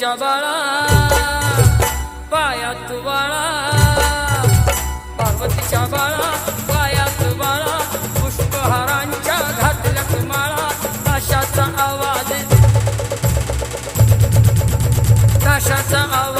तुझ्या बाळा पाया तू बाळा पार्वतीच्या बाळा पाया तू बाळा पुष्पहारांच्या घातल्यात माळा ताशाचा आवाज. ताशाचा आवाज.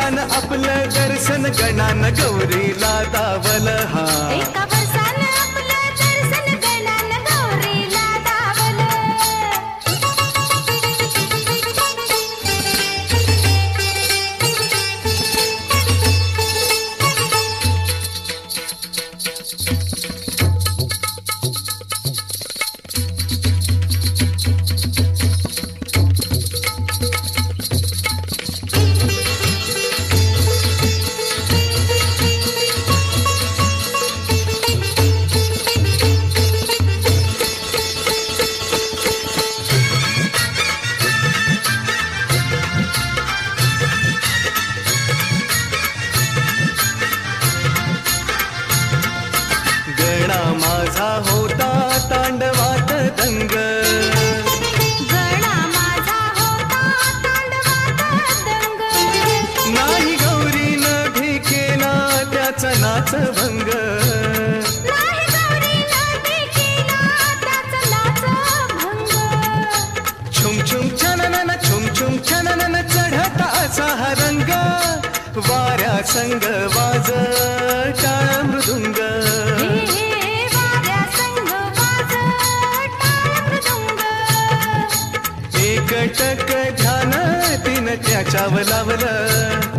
एका आपलं दर्शन गणान गौरीला दावल हा. नाच नाच भंग. छुम छुम छननन छुम छुम छननन चढता असा हा रंग. वाऱ्या संग वाज टाळ मृदुंग. वाऱ्या संग वाज टाळ मृदुंग. एकटक ध्यान तिन त्याच्यावर लावलं.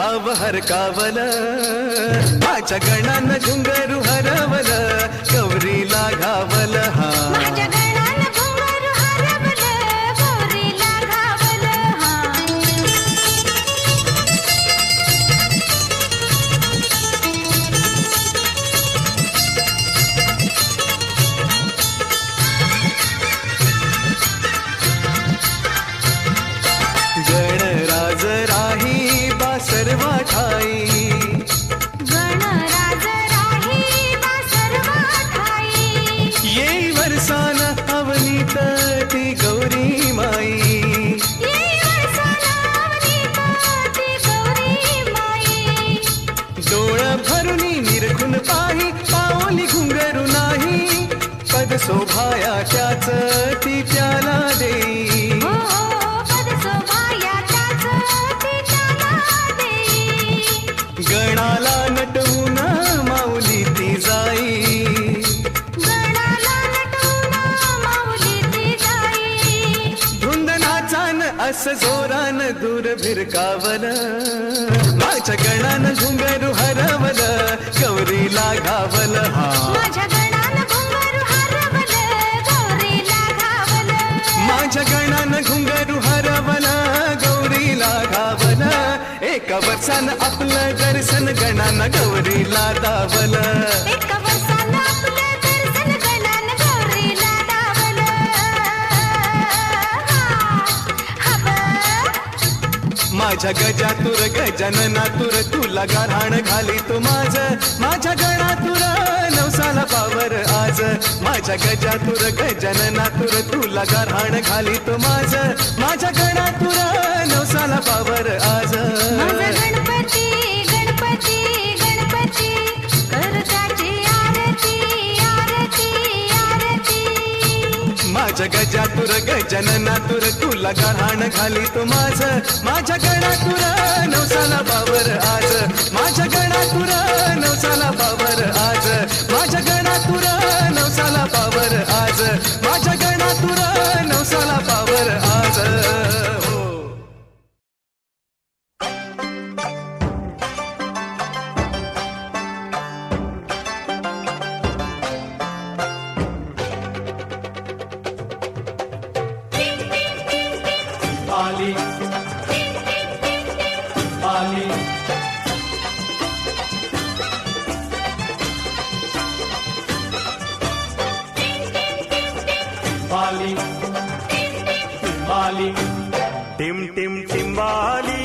माऊलीच अवहर कावलं माझ्या गणानं घुंगरू हरवलं गौरीला घावलं हा. दूर भिरकावल माझ्या गणान घुंगरू हरवल गौरीला घावल माझ्या गणानं घुंगरू हरवलं गौरीला घावलं माझ्या गणान घुंगरू हरवल गौरीला घावल एका वर्षान आपलं दर्शन गणान गौरीला दावल माझ्या गजातुर गजननातुर तुला गाराण घाली तू माझ. माझ्या गणातुर नवसाला पावर आज. माझ्या गजातुर गजननातुर तुला गाराण घाली तू माझ. माझ्या गणातुर नवसाला पावर आज. आरती माझ्या गजातुर तुला गहाण घाली तू माझ. माझ्या गणातुर नवसाला बावर आज. माझ्या गणातुर नवसाला पावर आज. माझ्या गणातुर नवसाला पावर आज. माझ्या गणातुर नवसाला पावर आज. आली आली आली आली टिम टिम टिंबाली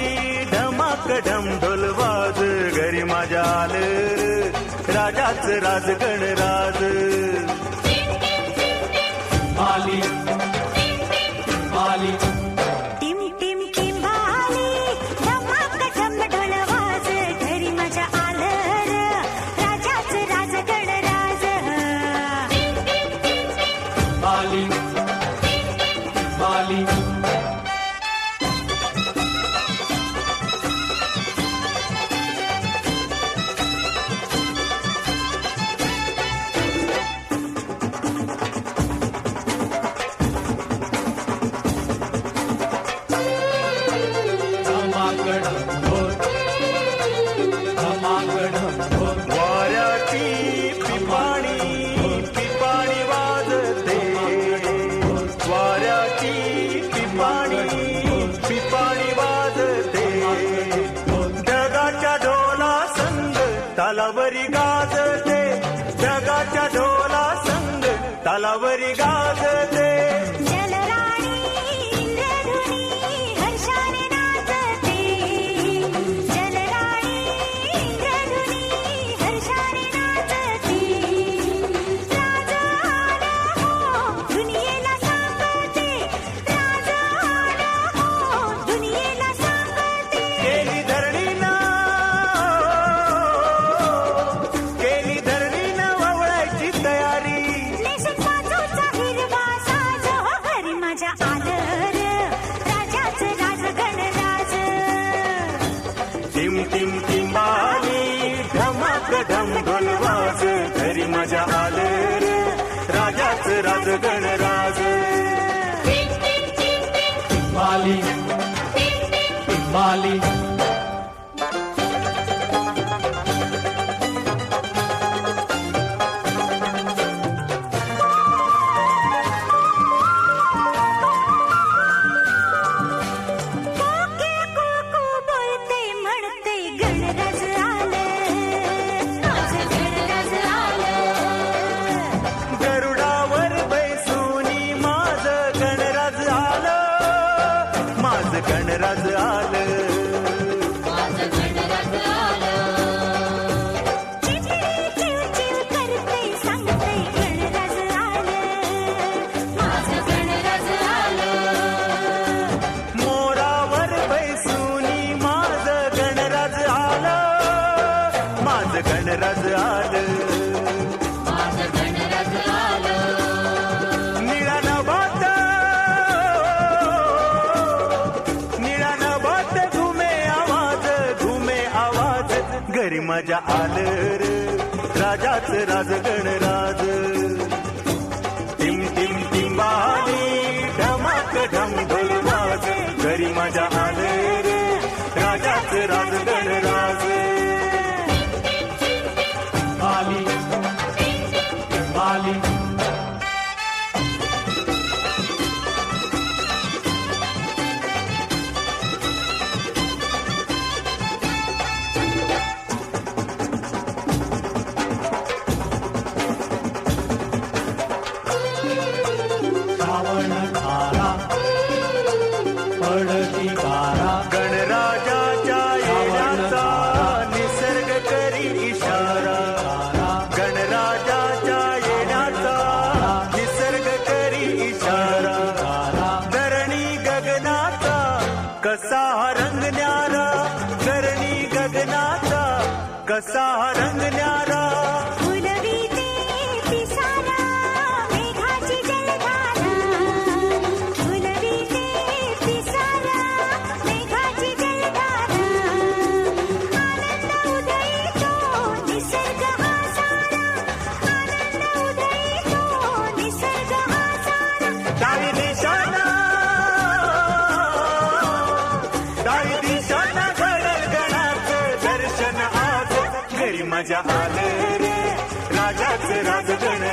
ढमाक ढम ढोलवाज घरी माझ्या आलं राजाच राज Bye. घरी आल रे राजाच राज राज टिम टिम टिंबाली ढमाक ढम ढोल घरी मजा तारा गणराजा मजा आले रे राजाचे राजगण